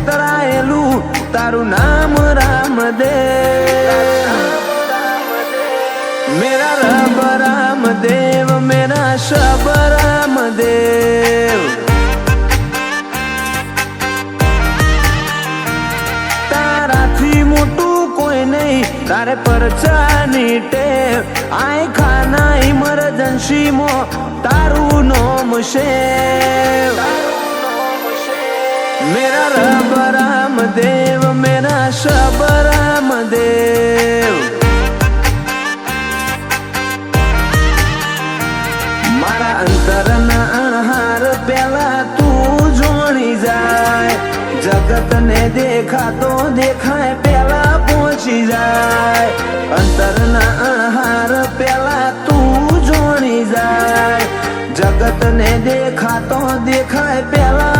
કોતરાયેલું તારું નામ રામદેવ મેરા રબ રામદેવ, મેરા શબ રામદેવ. તારાથી મોટું કોઈ નહીં, તારે પરચાની ટેવ. આય ખાના ઇમરજન્સી મો તારું નોમ મેરા રબ રામદેવ મેરા શબ રામદેવ મારા અંતરના અણહાર પેલા તું જોણી જાય જગતને દેખાતો દેખાય પેલા પહોંચી જાય અંતરના અણહાર પેલા તું જોણી જાય જગતને દેખાતો દેખાય પેલા